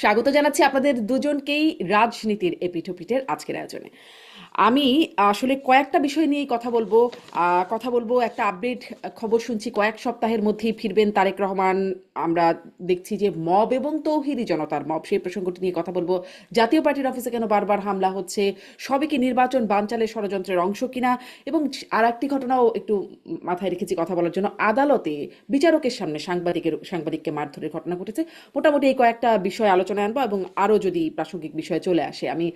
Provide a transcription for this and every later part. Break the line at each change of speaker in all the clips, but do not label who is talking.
স্বাগত জানাচ্ছি আপনাদের দুজনকেই রাজনীতির এপিঠোপিঠের আজকের আয়োজনে। আমি, আসলে কয়েকটা বিষয় নিয়েই কথা বলব। কথা বলব, একটা আপডেট খবর শুনছি, কয়েক সপ্তাহের মধ্যেই ফিরবেন তারেক রহমান। আমরা দেখছি যে মব এবং তৌহিদি জনতার মব, সেই প্রসঙ্গটি নিয়ে কথা বলব। জাতীয় পার্টির অফিসে কেন বারবার হামলা হচ্ছে? সবে কি নির্বাচন বানচালের ষড়যন্ত্রের অংশ কিনা? এবং আর একটি ঘটনাও একটু মাথায় রেখেছি কথা বলার জন্য। আদালতে বিচারকের সামনে সাংবাদিকের, সাংবাদিককে মারধরের ঘটনা ঘটেছে। মোটামুটি এই কয়েকটা বিষয় আলোচনায় আনব এবং আরও যদি প্রাসঙ্গিক বিষয়ে চলে আসে, আমি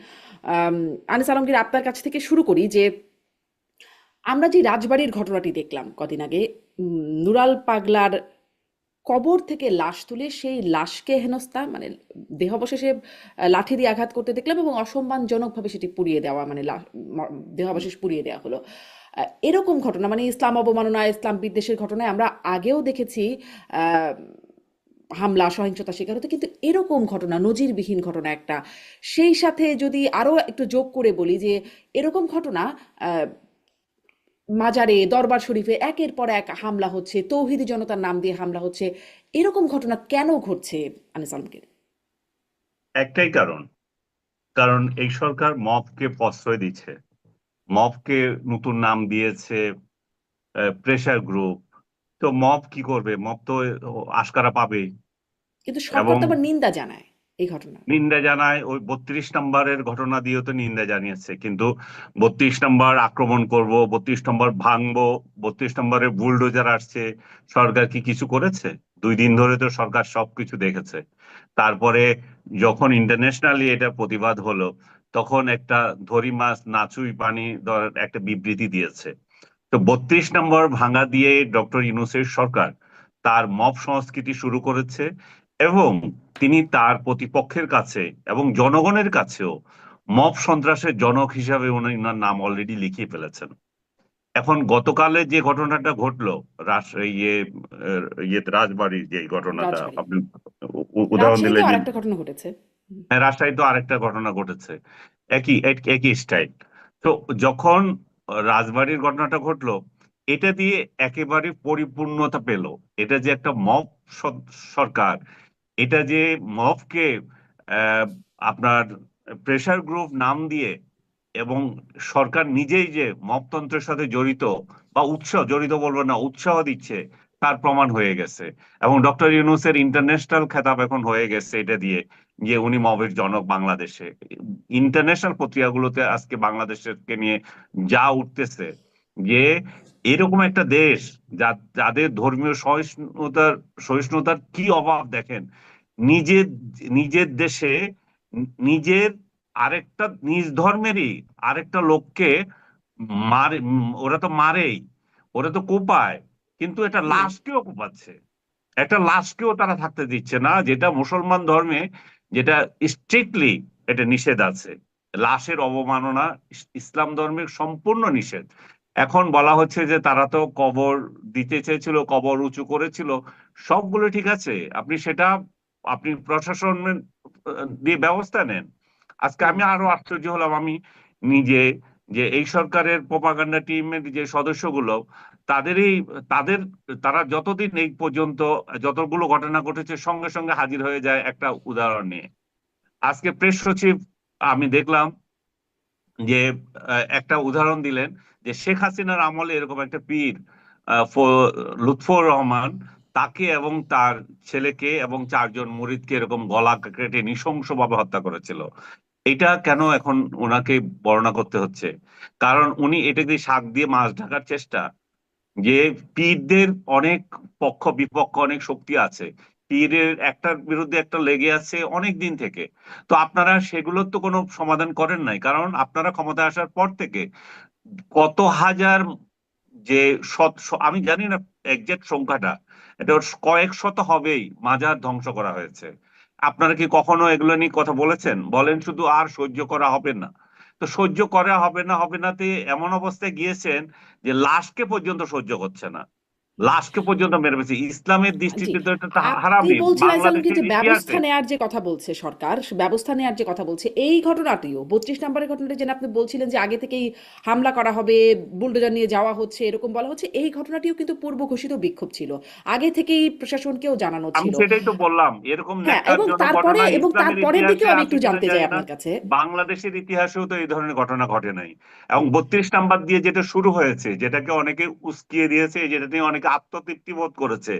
আনিস আলমগীর, আপনার থেকে শুরু করি যে আমরা যে রাজবাড়ির ঘটনাটি দেখলাম কদিন আগে নুরাল পাগলার কবর থেকে লাশ তুলে সেই লাশকে হেনস্থা মানে দেহাবশেষে লাঠি দিয়ে আঘাত করতে দেখলাম এবং অসম্মানজনকভাবে সেটি পুড়িয়ে দেওয়া মানে দেহাবশেষ পুড়িয়ে দেওয়া হলো। এরকম ঘটনা মানে ইসলাম অবমাননা ইসলাম বিদ্বেষের ঘটনায় আমরা আগেও দেখেছি হামলা, সহিংসতা শিকার হতো কিন্তু এরকম ঘটনা, নজিরবিহীন ঘটনা একটা। সেই সাথে যদি আরও একটু যোগ করে বলি যে এরকম ঘটনা মাজারে, দরবার শরীফে একের পর এক হামলা হচ্ছে, তৌহিদি জনতার নাম দিয়ে হামলা হচ্ছে, এরকম ঘটনা কেন ঘটছে আনিস
একটাই কারণ কারণ এই সরকার মবকে প্রশ্রয় দিচ্ছে। মবকে নতুন নাম দিয়েছে প্রেশার গ্রুপ তো মব কি করবে? মব তো আশকারা পাবে
কিন্তু সরকার তো আবার নিন্দা জানায় এই ঘটনা।
নিন্দা জানায় ওই বত্রিশ নম্বরের ঘটনা দিয়েও তো নিন্দা জানিয়েছে। কিন্তু বত্রিশ নম্বর আক্রমণ করব বত্রিশ নম্বর ভাঙবো বত্রিশ নম্বরের বুলডোজার আসছে সরকার কি কিছু করেছে? দুই দিন ধরে তো সরকার সবকিছু দেখেছে। তারপরে যখন ইন্টারন্যাশনালি এটা প্রতিবাদ হলো তখন একটা ধরি মাছ নাচুই পানি ধর- একটা বিবৃতি দিয়েছে। তো বত্রিশ নম্বর ভাঙা দিয়ে ডক্টর ইউনুসের সরকার তার মব সংস্কৃতি শুরু করেছে এবং তিনি তার প্রতিপক্ষের কাছে এবং জনগণের কাছেও মব সন্ত্রাসের জনক হিসাবে উনি নাম অলরেডি লিখিয়ে ফেলেছেন। এখন গতকালে যে ঘটনাটা ঘটলো রাস ইয়ে ইয়ে রাজবাড়ির যে ঘটনাটা আপনি উদাহরণ দিলেন।
ঘটনা ঘটেছে।
হ্যাঁ, রাজশাহী তো আরেকটা ঘটনা ঘটেছে। একই এক- একই স্টাইল তো যখন রাজবাড়ির ঘটনাটা ঘটলো এটা দিয়ে একেবারে পরিপূর্ণতা পেল। এটা যে একটা মব সরকার এটা যে আহ, আপনার প্রেসার গ্রুপ নাম দিয়ে এবং সরকার নিজেই যে মবতন্ত্রের সাথে জড়িত বা উৎসাহ জড়িত বলব না উৎসাহ দিচ্ছে তার প্রমাণ হয়ে গেছে। এবং ডক্টর ইউনুসের ইন্টারন্যাশনাল খেতাব এখন হয়ে গেছে এটা দিয়ে যে উনি মবের জনক বাংলাদেশে। ইন্টারন্যাশনাল পত্রিকাগুলোতে আজকে বাংলাদেশকে নিয়ে যা উঠতেছে যে এরকম একটা দেশ যা যাদের ধর্মীয় সহিষ্ণুতার সহিষ্ণুতার কি অভাব দেখেন নিজের নিজের দেশে নিজের আরেকটা নিজ ধর্মেরই আরেকটা লোককে মারে ওরা তো মারেই ওরা তো কোপায় কিন্তু এটা লাশকেও কোপাচ্ছে। একটা লাশকেও তারা থাকতে দিচ্ছে না যেটা মুসলমান ধর্মে যেটা স্ট্রিক্টলি এটা নিষেধ আছে। লাশের অবমাননা ইসলাম ধর্মের সম্পূর্ণ নিষেধ। এখন বলা হচ্ছে যে তারা তো কবর দিতে চেয়েছিল কবর উঁচু করেছিল সবগুলো ঠিক আছে। আপনি সেটা আপনি প্রশাসন দিয়ে ব্যবস্থা নেন। আজকে আমি আরও আশ্চর্য হলাম আমি নিজে যে এই সরকারের প্রপাগান্ডা টিমের যে সদস্যগুলো, তাদেরই, তাদের, তারা যতদিন এই পর্যন্ত যতগুলো ঘটনা ঘটেছে সঙ্গে সঙ্গে হাজির হয়ে যায় একটা উদাহরণ নিয়ে। আজকে প্রেস সচিব আমি দেখলাম যে একটা উদাহরণ দিলেন যে শেখ হাসিনার আমলে এরকম একটা পীর লুৎফর রহমান তাকে এবং তার ছেলেকে এবং চারজন মুরিদকে এরকম গলা কেটে নৃশংসভাবে হত্যা করেছিল। এটা কেন এখন ওনাকে বর্ণনা করতে হচ্ছে? কারণ উনি এটা দিয়ে শাক দিয়ে মাছ ঢাকার চেষ্টা। যে পীরদের অনেক পক্ষ বিপক্ষ অনেক শক্তি আছে। পীরের একটার বিরুদ্ধে একটা লেগে আছে অনেক দিন থেকে। তো আপনারা সেগুলোর তো কোনো সমাধান করেন নাই। কারণ আপনারা ক্ষমতায় আসার পর থেকে কত হাজার যে শত আমি জানি না একজ্যাক্ট সংখ্যাটা এটা কয়েক শত হবেই, মাজার ধ্বংস করা হয়েছে। আপনারা কি কখনো এগুলো নিয়ে কথা বলেছেন? বলেন শুধু আর সহ্য করা হবে না। তো সহ্য করা হবে না হবে না তে এমন অবস্থায় গিয়েছেন যে লাশকে পর্যন্ত সহ্য করছে না। লাশকে পর্যন্ত মেরে ফেলছে। ইসলামের দৃষ্টিতে তো এটা হারামই।
যে ব্যবস্থা নেয়ার যে কথা বলছে সরকার ব্যবস্থা নেয়ার যে কথা বলছে এই ঘটনাটিও বত্রিশ নম্বরের ঘটনাটি যেন আপনি বলছিলেন যে আগে থেকেই হামলা করা হবে বুলডোজার নিয়ে যাওয়া হচ্ছে এরকম বলা হচ্ছে এই ঘটনাটিও কিন্তু পূর্ব ঘোষিত বিক্ষোভ ছিল। আগে থেকেই প্রশাসনকেও জানানো ছিল।
সেটাই তো বললাম। এরকম
হ্যাঁ এবং তারপরে এবং তারপরের দিকেও আমি একটু জানতে চাই আপনার কাছে।
বাংলাদেশের ইতিহাসেও তো এই ধরনের ঘটনা ঘটে নাই। এবং বত্রিশ নাম্বার দিয়ে যেটা শুরু হয়েছে যেটাকে অনেকে উস্কিয়ে দিয়েছে যেটা নিয়ে অনেকে আত্মতৃপ্তি বোধ করেছে।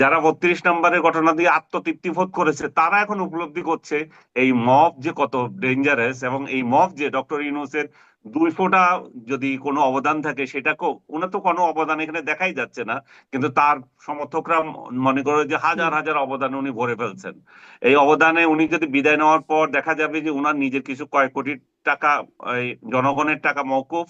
যারা বত্রিশ নম্বরের ঘটনা দিয়ে আত্মতৃপ্তি বোধ করেছে, তারা এখন উপলব্ধি করছে এই মব যে কত ডেঞ্জারাস এবং এই মব যে ডক্টর ইউনুসের দুই ফোঁটা যদি কোনো অবদান থাকে সেটা ওনার তো কোনো অবদান এখানে দেখাই যাচ্ছে না কিন্তু তার সমর্থকরা মনে করে যে হাজার হাজার অবদান উনি ভরে ফেলছেন। এই অবদানে উনি যদি বিদায় নেওয়ার পর দেখা যাবে যে উনার নিজের কিছু কয়েক কোটি টাকা এই জনগণের টাকা মওকুফ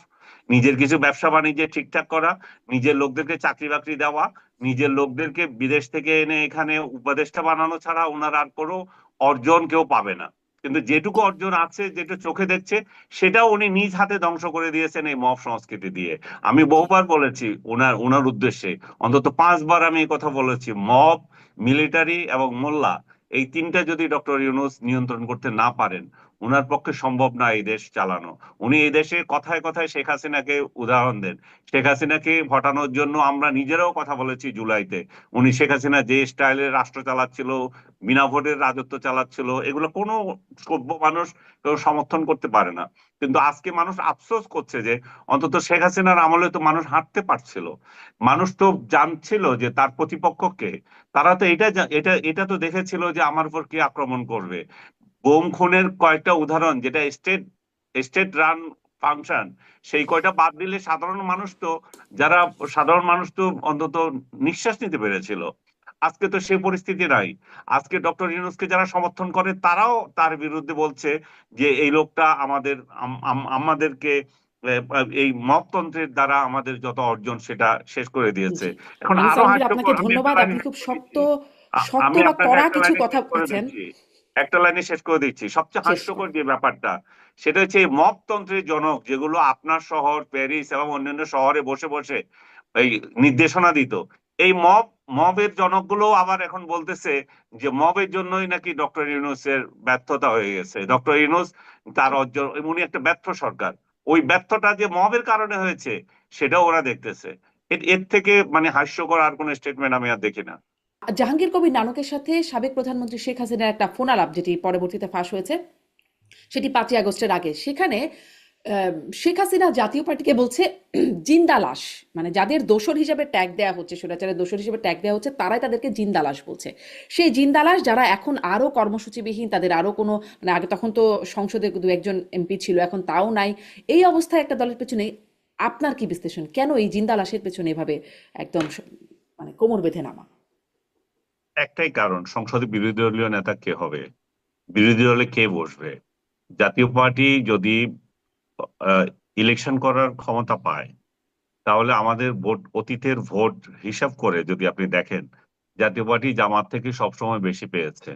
নিজের কিছু ব্যবসা বাণিজ্যে ঠিকঠাক করা নিজের লোকদেরকে চাকরি বাকরি দেওয়া নিজের লোকদেরকে বিদেশ থেকে এনে এখানে উপদেষ্টা বানানো ছাড়া ওনার আর কোনো অর্জন কেউ পাবে না। কিন্তু যেটুকু অর্জন আছে, যেটা চোখে দেখছে সেটা উনি নিজ হাতে ধ্বংস করে দিয়েছেন এই মফ সংস্কৃতি দিয়ে। আমি বহুবার বলেছি ওনার ওনার উদ্দেশ্যে, অন্তত পাঁচবার আমি এই কথা বলেছি, মব, মিলিটারি এবং মোল্লা, এই তিনটা যদি ডক্টর ইউনুস নিয়ন্ত্রণ করতে না পারেন ওনার পক্ষে সম্ভব না এই দেশ চালানো। উনি এই দেশে কথায় কথায় শেখ হাসিনাকে উদাহরণ দেন। শেখ হাসিনাকে হটানোর জন্য আমরা নিজেরাও কথা বলেছি জুলাইতে। উনি শেখ হাসিনা যে স্টাইলের রাষ্ট্র চালাচ্ছিল, বিনা ভোটের রাজত্ব চালাচ্ছিল, এগুলো কোনো সভ্য মানুষ কেউ সমর্থন করতে পারে না। কিন্তু আজকে মানুষ আফসোস করছে যে অন্তত শেখ হাসিনার আমলে তো মানুষ হাঁটতে পারছিল। মানুষ তো জানছিল যে তার প্রতিপক্ষকে তারা তো এটা এটা এটা তো দেখেছিল যে আমার উপর কি আক্রমণ করবে। বোম খুনের কয়েকটা উদাহরণ যেটা স্টেট স্টেট রান ফাংশন সেই কয়টা বাদ দিলে সাধারণ মানুষ তো যারা সাধারণ মানুষ তো অন্তত নিঃশ্বাস নিতে পেরেছিল। আজকে তো সে পরিস্থিতি নাই। আজকে ডক্টর ইউনুসকে যারা সমর্থন করে তারাও তার বিরুদ্ধে বলছে যে এই লোকটা আমাদের আম- আম- আমাদেরকে এই মততন্ত্রের দ্বারা আমাদের যত অর্জন সেটা শেষ করে দিয়েছে। এখন আরও
আপনাকে ধন্যবাদ। আপনি খুব শক্ত শক্ত বা কড়া কিছু কথা বলেছেন।
একটা লাইনে শেষ করে দিচ্ছি। সবচেয়ে হাস্যকর যে ব্যাপারটা সেটা হচ্ছে এই মপতন্ত্রের জনক যেগুলো আপনার শহর প্যারিস এবং অন্যান্য শহরে বসে বসে এই নির্দেশনা দিত এই মব মবের জনকগুলো আবার এখন বলতেছে যে মবের জন্যই নাকি ডক্টর ইউনুসের ব্যর্থতা হয়ে গেছে। ডক্টর ইউনুস তার অর্জন উনি একটা ব্যর্থ সরকার। ওই ব্যর্থটা যে মবের কারণে হয়েছে সেটাও ওরা দেখতেছে। এর এর থেকে মানে হাস্যকর আর কোনো স্টেটমেন্ট আমি আর দেখি না।
জাহাঙ্গীর কবির নানকের সাথে সাবেক প্রধানমন্ত্রী শেখ হাসিনার একটা ফোন আলাপ যেটি পরবর্তীতে ফাঁস হয়েছে। সেটি পাঁচই আগস্টের আগে। সেখানে শেখ হাসিনা জাতীয় পার্টিকে বলছে, জিন্দা লাশ। মানে যাদের দোসর হিসেবে ট্যাগ দেওয়া হচ্ছে, স্বৈরাচারের দোসর হিসেবে ট্যাগ দেওয়া হচ্ছে, তারাই তাদেরকে জিন্দা লাশ বলছে। সেই জিন্দা লাশ যারা এখন আরও কর্মসূচিবিহীন, তাদের আরও কোনো মানে আগে তখন তো সংসদে দু একজন এমপি ছিল, এখন তাও নাই। এই অবস্থায় একটা দলের পেছনে আপনার কি বিশ্লেষণ? কেন এই জিন্দা লাশের পেছনে এভাবে একদম মানে কোমর বেঁধে নামা?
একটাই কারণ, সংসদে বিরোধী দলীয় নেতা কে হবে? বিরোধী দলে কে বসবে? জাতীয় পার্টি যদি ইলেকশন করার ক্ষমতা পায়, তাহলে আমাদের ভোট, অতীতের ভোট হিসাব করে যদি আপনি দেখেন, জাতীয় পার্টি জামাত থেকে সব সময় বেশি পেয়েছে।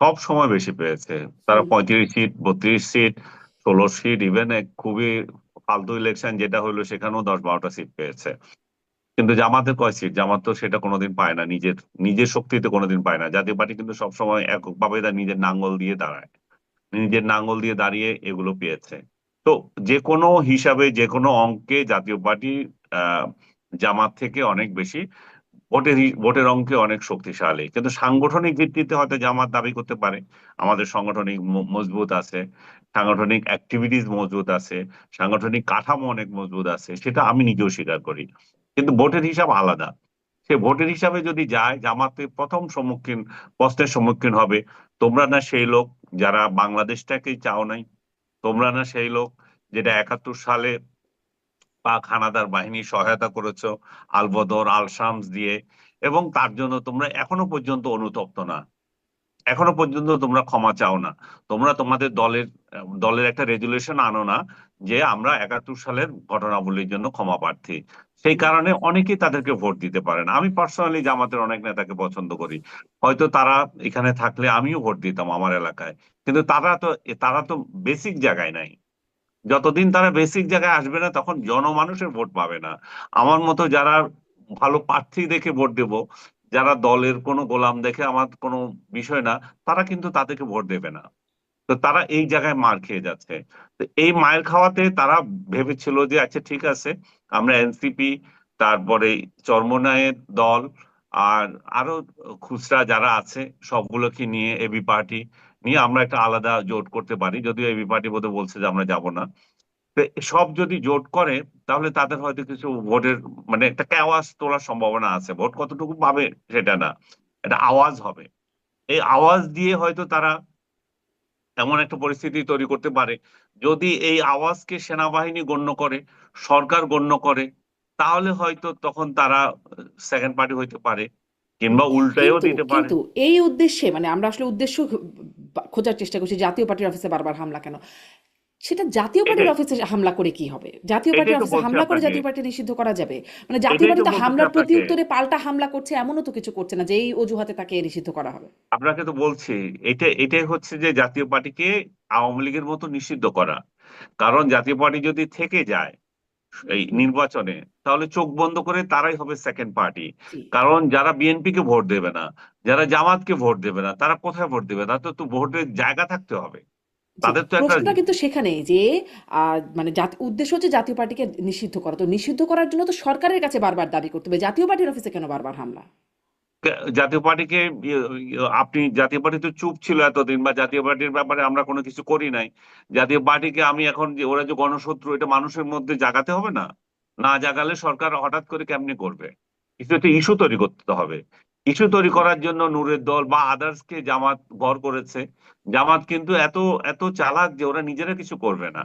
সব সময় বেশি পেয়েছে। তারা পঁয়ত্রিশ সিট, বত্রিশ সিট, ষোলো সিট ইভেন খুবই ফালতু ইলেকশন যেটা হলো সেখানেও দশ বারোটা সিট পেয়েছে। কিন্তু জামাতের কয় সিট জামাত তো সেটা কোনোদিন পায় না। নিজের নিজের শক্তিতে কোনোদিন পায় না। জাতীয় পার্টি কিন্তু সবসময় এককভাবে তার নিজের নাঙ্গল দিয়ে দাঁড়ায়। নিজের নাঙ্গল দিয়ে দাঁড়িয়ে এগুলো পেয়েছে। তো যে কোনো হিসাবে, যে কোনো অঙ্কে জাতীয় পার্টি জামাত থেকে অনেক বেশি ভোটের ভোটের অঙ্কে অনেক শক্তিশালী। কিন্তু সাংগঠনিক ভিত্তিতে হয়তো জামাত দাবি করতে পারে। আমাদের সাংগঠনিক মজবুত আছে। সাংগঠনিক অ্যাক্টিভিটিস মজবুত আছে। সাংগঠনিক কাঠামো অনেক মজবুত আছে। সেটা আমি নিজেও স্বীকার করি। কিন্তু ভোটের হিসাব আলাদা। সে ভোটের হিসাবে যদি যায়, জামাতে প্রথম সম্মুখীন, প্রশ্নের সম্মুখীন হবে। তোমরা না সেই লোক যারা বাংলাদেশটাকেই চাও নাই? তোমরা না সেই লোক যেটা একাত্তর সালে পাক হানাদার বাহিনী সহায়তা করেছ আলবদর আল শামস দিয়ে? এবং তার জন্য তোমরা এখনও পর্যন্ত অনুতপ্ত না। এখনও পর্যন্ত তোমরা ক্ষমা চাও না। তোমরা তোমাদের দলের দলের একটা রেজুলেশন আনো না যে আমরা একাত্তর সালের ঘটনাবলীর জন্য ক্ষমা প্রার্থী। সেই কারণে অনেকেই তাদেরকে ভোট দিতে পারে না। আমি পার্সোনালি জামাতের অনেক নেতাকে পছন্দ করি। হয়তো তারা এখানে থাকলে আমিও ভোট দিতাম আমার এলাকায়। কিন্তু তারা তো তারা তো বেসিক জায়গায় নাই। যতদিন তারা বেসিক জায়গায় আসবে না তখন জনমানুষের ভোট পাবে না। আমার মতো যারা ভালো প্রার্থী দেখে ভোট দেব যারা দলের কোনো গোলাম দেখে আমার কোনো বিষয় না, তারা কিন্তু তাদেরকে ভোট দেবে না। তো তারা এই জায়গায় মার খেয়ে যাচ্ছে। তো এই মায়ের খাওয়াতে তারা ভেবেছিল যে আচ্ছা ঠিক আছে, আমরা এনসিপি তারপরে চরমনায়ের দল আর আরও খুচরা যারা আছে, সবগুলোকে নিয়ে এবি পার্টি নিয়ে আমরা একটা আলাদা জোট করতে পারি। যদিও এবি পার্টি বোধহয় বলছে যে, আমরা যাব না। সব যদি জোট করে তাহলে তাদের হয়তো কিছু ভোটের মানে একটা আওয়াজ তোলার সম্ভাবনা আছে। ভোট কতটুকু পাবে সেটা না একটা আওয়াজ হবে। এই আওয়াজ দিয়ে হয়তো তারা এমন একটা পরিস্থিতি তৈরি করতে পারে। যদি এই আওয়াজকে সেনাবাহিনী গণ্য করে সরকার গণ্য করে তাহলে হয়তো তখন তারা সেকেন্ড পার্টি হইতে পারে কিংবা উল্টায়ও
কিন্তু
দিতে পারে।
কিন্তু এই উদ্দেশ্যে মানে আমরা আসলে উদ্দেশ্য খোঁজার চেষ্টা করছি জাতীয় পার্টির অফিসে বারবার হামলা কেন? সেটা জাতীয় পার্টির অফিসে হামলা করে কি হবে? জাতীয় পার্টির অফিসে হামলা করে জাতীয় পার্টি নিষিদ্ধ করা যাবে? মানে জাতীয় পার্টি
তো
হামলার প্রতি উত্তরে পাল্টা হামলা করছে এমনও তো কিছু করছে না যে এই অজুহাতে তাকে নিষিদ্ধ করা হবে।
আপনাকে তো বলছি এটা এটাই হচ্ছে যে জাতীয় পার্টিকে আওয়ামী লীগের মতো নিষিদ্ধ করা। কারণ জাতীয় পার্টি যদি থেকে যায় এই নির্বাচনে তাহলে চোখ বন্ধ করে তারাই হবে সেকেন্ড পার্টি কারণ যারা বিএনপি কে ভোট দেবে না যারা জামাতকে ভোট দেবে না তারা কোথায় ভোট দেবে? তাদের তো ভোটের জায়গা থাকতে হবে। তাদের তো একটা
কিন্তু সেখানেই যে মানে জাতি- উদ্দেশ্য হচ্ছে জাতীয় পার্টিকে নিষিদ্ধ করা। তো নিষিদ্ধ করার জন্য তো সরকারের কাছে বারবার দাবি করতে হবে। জাতীয় পার্টির অফিসে কেন বারবার হামলা?
জাতীয় পার্টিকে ইয়ে, ইয়ে, আপনি জাতীয় পার্টি তো চুপ ছিল এতদিন বা জাতীয় পার্টির ব্যাপারে আমরা কোনো কিছু করি নাই। জাতীয় পার্টিকে আমি এখন যে ওরা যে গণশত্রু এটা মানুষের মধ্যে জাগাতে হবে না? না জাগালে সরকার হঠাৎ করে কেমনি করবে? কিছু একটা ইস্যু তৈরি করতে হবে। ইস্যু তৈরি করার জন্য নূরের দল বা আদার্সকে জামাত ভর করেছে। জামাত কিন্তু এত এত চালাক যে ওরা নিজেরা কিছু করবে না।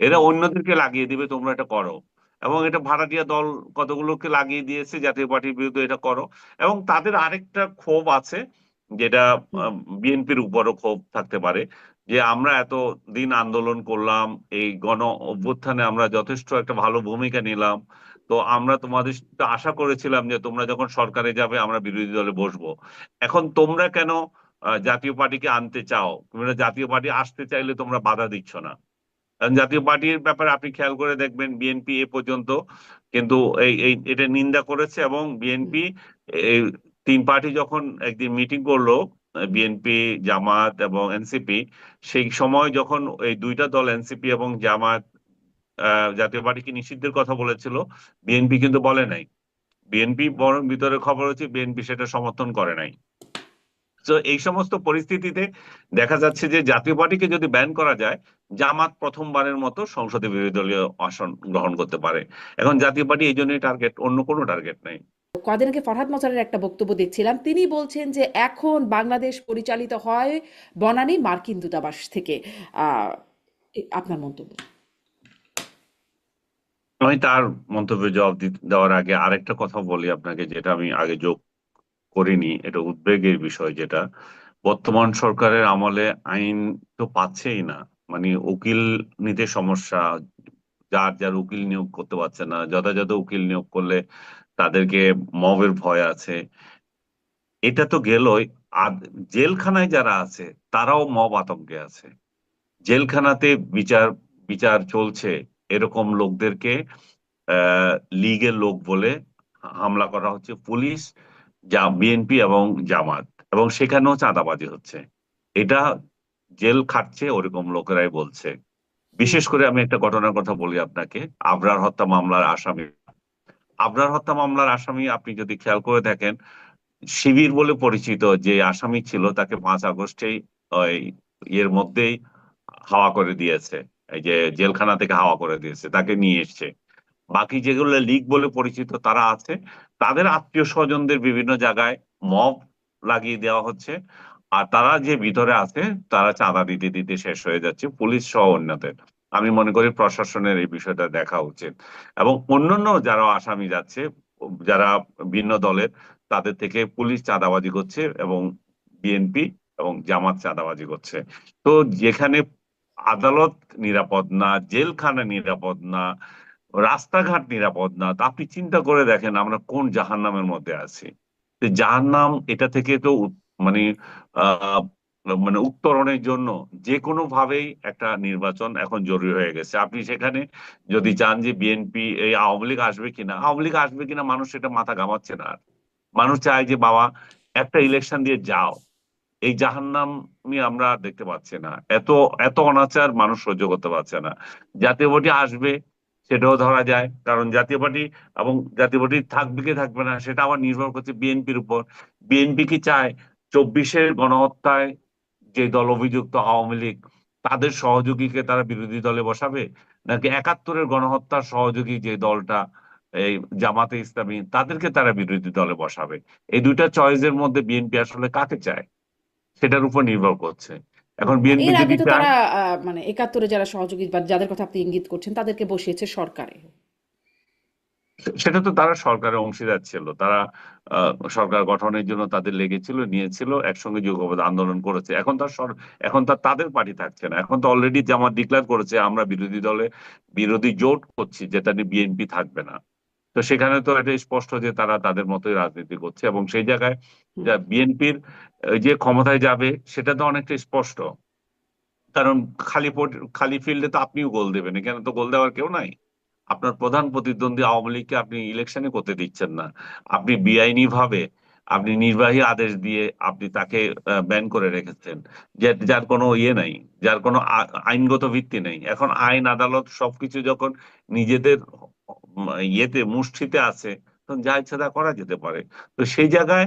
এরা অন্যদেরকে লাগিয়ে দিবে তোমরা এটা করো। এবং এটা ভাড়াটিয়া দল কতগুলোকে লাগিয়ে দিয়েছে জাতীয় পার্টির বিরুদ্ধে এটা করো। এবং তাদের আরেকটা ক্ষোভ আছে যেটা বিএনপির উপরও ক্ষোভ থাকতে পারে। যে আমরা এত দিন আন্দোলন করলাম, এই গণ অভ্যুত্থানে আমরা যথেষ্ট একটা ভালো ভূমিকা নিলাম। তো আমরা তোমাদের আশা করেছিলাম যে তোমরা যখন সরকারে যাবে, আমরা বিরোধী দলে বসবো। এখন তোমরা কেন জাতীয় পার্টিকে আনতে চাও? তোমরা জাতীয় পার্টি আসতে চাইলে তোমরা বাধা দিচ্ছ না। কারণ জাতীয় পার্টির ব্যাপারে আপনি খেয়াল করে দেখবেন, বিএনপি এ পর্যন্ত কিন্তু এই এই, এটা নিন্দা করেছে এবং বিএনপি, এই তিন পার্টি যখন একদিন মিটিং করল বিএনপি জামাত এবং এনসিপি সেই সময় যখন এই দুইটা দল এনসিপি এবং জামাত জাতীয় পার্টিকে নিষিদ্ধের কথা বলেছিল বিএনপি কিন্তু বলে নাই। বিএনপি বরং ভিতরে খবর হচ্ছে বিএনপি সেটা সমর্থন করে নাই। তো এই সমস্ত পরিস্থিতিতে দেখা যাচ্ছে যে জাতীয় পার্টিকে যদি ব্যান করা যায়, জামাত প্রথমবারের মতো সংসদে বিরোধী দলীয় আসন গ্রহণ করতে পারে। এখন জাতীয় পার্টি এই জন্যই টার্গেট অন্য কোনো টার্গেট নাই।
কদিন আগে ফরহাদ মজারের একটা বক্তব্য দেখছিলাম। তিনি বলছেন যে এখন বাংলাদেশ পরিচালিত হয় বনানী মার্কিন দূতাবাস থেকে। আপনার মন্তব্য?
আমি তার মন্তব্যের জবাব দেওয়ার আগে আরেকটা কথা বলি আপনাকে, যেটা আমি আগে যোগ করিনি। এটা উদ্বেগের বিষয় যেটা। বর্তমান সরকারের আমলে আইন তো পাচ্ছেই না। মানে উকিল নিতে সমস্যা। যার যার উকিল নিয়োগ করতে পারছে না। যথাযথ উকিল নিয়োগ করলে তাদেরকে মবের ভয় আছে। এটা তো গেলই। জেলখানায় যারা আছে, তারাও মব আতঙ্কে আছে। জেলখানাতে বিচার বিচার চলছে এরকম লোকদেরকে লীগের লোক বলে হামলা করা হচ্ছে, পুলিশ যা বিএনপি এবং জামাত। এবং সেখানেও চাঁদাবাজি হচ্ছে। এটা জেল খাটছে ওরকম লোকেরাই বলছে। বিশেষ করে আমি একটা ঘটনার কথা বলি আপনাকে। আবরার হত্যা মামলার আসামি আবরার হত্যা মামলার আসামি আপনি যদি খেয়াল করে দেখেন, শিবির বলে পরিচিত যে আসামি ছিল তাকে পাঁচ আগস্টেই ওই এর মধ্যেই হাওয়া করে দিয়েছে। এই যে জেলখানা থেকে হাওয়া করে দিয়েছে, তাকে নিয়ে এসছে। বাকি যেগুলো লীগ বলে পরিচিত তারা আছে। তাদের আত্মীয় স্বজনদের বিভিন্ন জায়গায় মব লাগিয়ে দেওয়া হচ্ছে। আর তারা যে ভিতরে আছে, তারা চাঁদা দিতে দিতে শেষ হয়ে যাচ্ছে। পুলিশ সহ অন্যদের। আমি মনে করি প্রশাসনের এই বিষয়টা দেখা উচিত। এবং অন্যান্য যারা আসামি যাচ্ছে, যারা ভিন্ন দলের, তাদের থেকে পুলিশ চাঁদাবাজি করছে এবং বিএনপি এবং জামাত চাঁদাবাজি করছে। তো যেখানে আদালত নিরাপদ না, জেলখানা নিরাপদ না, রাস্তাঘাট নিরাপদ না, তা আপনি চিন্তা করে দেখেন আমরা কোন জাহান্নামের মধ্যে আছি। জাহান্নাম এটা থেকে তো মানে আহ মানে উত্তরণের জন্য যে কোনো ভাবেই একটা নির্বাচন এখন জরুরি হয়ে গেছে। আপনি সেখানে যদি চান যে বিএনপি এই আওয়ামী লীগ আসবে কিনা, আওয়ামী লীগ আসবে কিনা মানুষ সেটা মাথা ঘামাচ্ছে না আর। মানুষ চায় যে, বাবা, একটা ইলেকশন দিয়ে যাও। এই জাহান্নামি আমরা দেখতে পাচ্ছি না। এত এত অনাচার মানুষ সহ্য করতে পারছে না। জাতীয় পার্টি আসবে, সেটাও ধরা যায়। কারণ জাতীয় পার্টি এবং জাতীয় পার্টি থাকবে কি থাকবে না, সেটা আবার নির্ভর করছে বিএনপির উপর। বিএনপি কি চায়? চব্বিশের গণহত্যায় যে দল অভিযুক্ত আওয়ামী লীগ তাদের সহযোগীকে তারা বিরোধী দলে বসাবে? নাকি একাত্তরের গণহত্যার সহযোগী যে দলটা এই জামাতে ইসলামী তাদেরকে তারা বিরোধী দলে বসাবে? এই দুইটা চয়েসের মধ্যে বিএনপি আসলে কাকে চায়? সেটার উপর নির্ভর করছে। এখন বিএনপি
এর
যদি
তারা মানে একাত্তরে যারা সহযোগী বা যাদের কথা আপনি ইঙ্গিত করছেন তাদেরকে বসিয়েছে সরকারে।
সেটা তো তারা সরকারের অংশীদার ছিল। তারা আহ, সরকার গঠনের জন্য তাদের লেগেছিল নিয়েছিল একসঙ্গে যুগপৎ আন্দোলন করেছে। এখন তার এখন তার তাদের পার্টি থাকছে না। এখন তো অলরেডি জামাত ডিক্লেয়ার করেছে আমরা বিরোধী দলে বিরোধী জোট করছি যেটা নিয়ে বিএনপি থাকবে না। তো সেখানে তো এটা স্পষ্ট যে তারা তাদের মতোই রাজনীতি করছে এবং সেই জায়গায়। যা বিএনপির যে ক্ষমতায় যাবে সেটা তো অনেকটা স্পষ্ট। কারণ খালি খালি ফিল্ডে তো আপনিও গোল দেবেন এখানে তো গোল দেওয়ার কেউ নাই। আপনার প্রধান প্রতিদ্বন্দ্বী আওয়ামী লীগকে আপনি ইলেকশনে করতে দিচ্ছেন না। আপনি বেআইনি ভাবে আপনি নির্বাহী আদেশ দিয়ে আপনি তাকে ব্যান করে রেখেছেন। যার কোনো ইয়ে নাই, যার কোনো আইনগত ভিত্তি নেই। এখন আইন, আদালত সবকিছু যখন নিজেদের ইয়েতে, মুষ্টিতে আছে, তখন যা ইচ্ছা তা করা যেতে পারে। তো সেই জায়গায়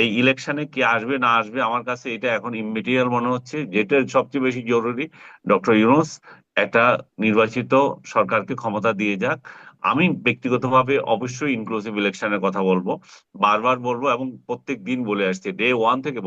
এই ইলেকশনে কি আসবে, না আসবে, আমার কাছে এটা এখন ইমেটেরিয়াল মনে হচ্ছে। যেটা সবচেয়ে বেশি জরুরি, ডক্টর ইউনুস একটা নির্বাচিত সরকারকে ক্ষমতা দিয়ে যাক। আমি ব্যক্তিগতভাবে অবশ্যই ইনক্লুসিভ ইলেকশনের কথা বলব। বারবার বলব এবং প্রত্যেক দিন বলে আসছি ডে ওয়ান থেকে